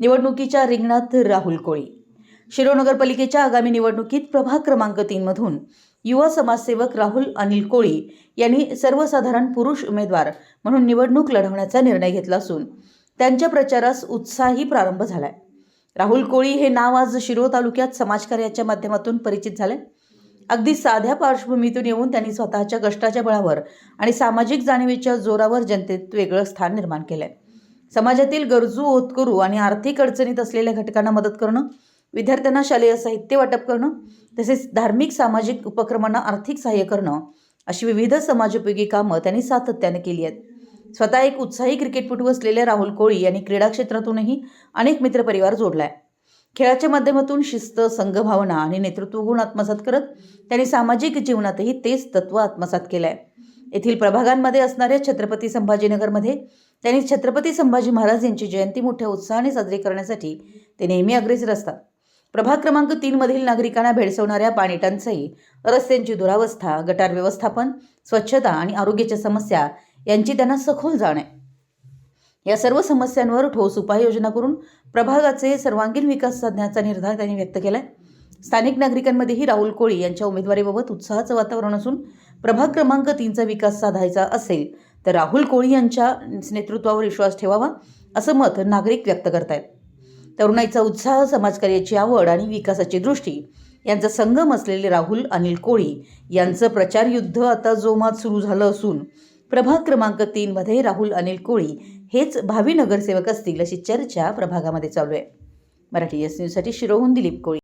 निवडणुकीच्या रिंगणात राहुल कोळी. शिरो नगरपालिकेच्या आगामी निवडणुकीत प्रभाग क्रमांक तीनमधून युवा समाजसेवक राहुल अनिल कोळी यांनी सर्वसाधारण पुरुष उमेदवार म्हणून निवडणूक लढवण्याचा निर्णय घेतला असून त्यांच्या प्रचारास उत्साही प्रारंभ झालाय. राहुल कोळी हे नाव आज शिरो तालुक्यात समाजकार्याच्या माध्यमातून परिचित झाले. अगदी साध्या पार्श्वभूमीतून येऊन त्यांनी स्वतःच्या कष्टाच्या बळावर आणि सामाजिक जाणीवेच्या जोरावर जनतेत वेगळं स्थान निर्माण केलंय. समाजातील गरजू होतकरू आणि आर्थिक अडचणीत असलेल्या घटकांना मदत करणं विद्यार्थ्यांना शालेय साहित्य वाटप करणं तसेच धार्मिक सामाजिक उपक्रमांना आर्थिक सहाय्य करणं अशी विविध समाजोपयोगी कामं त्यांनी सातत्याने केली आहेत. स्वतः एक उत्साही क्रिकेटपटू असलेल्या राहुल कोळी यांनी क्रीडा क्षेत्रातूनही अनेक मित्रपरिवार जोडलाय. खेळाच्या माध्यमातून शिस्त संघभावना आणि नेतृत्व गुण आत्मसात करत त्यांनी सामाजिक जीवनातही तेच तत्व आत्मसात केलंय. येथील प्रभागांमध्ये असणाऱ्या छत्रपती संभाजीनगरमध्ये त्यांनी छत्रपती संभाजी महाराज यांची जयंती मोठ्या उत्साहाने साजरी करण्यासाठी ते नेहमी अग्रेसर असतात. प्रभाग क्रमांक तीनमधील नागरिकांना भेडसवणाऱ्या पाणी टंचाई रस्त्यांची दुरावस्था गटार व्यवस्थापन स्वच्छता आणि आरोग्याच्या समस्या यांची त्यांना सखोल जाण आहे. या सर्व समस्यांवर ठोस उपाययोजना करून प्रभागाचे सर्वांगीण विकास साधण्याचा निर्धार त्यांनी व्यक्त केला आहे स्थानिक नागरिकांमध्येही राहुल कोळी यांच्या उमेदवारीबाबत उत्साहाचं वातावरण असून प्रभाग क्रमांक तीनचा विकास साधायचा असेल तर राहुल कोळी यांच्या नेतृत्वावर विश्वास ठेवावा असं मत नागरिक व्यक्त करतायत. तरुणाईचा उत्साह समाजकार्याची आवड आणि विकासाची दृष्टी यांचा संगम असलेले राहुल अनिल कोळी यांचं प्रचार युद्ध आता जोमात सुरू झालं असून प्रभाग क्रमांक तीनमध्ये राहुल अनिल कोळी हेच भावी नगरसेवक असतील अशी चर्चा प्रभागामध्ये चालू आहे. मराठी एस न्यूजसाठी शिरोहून दिलीप कोळी.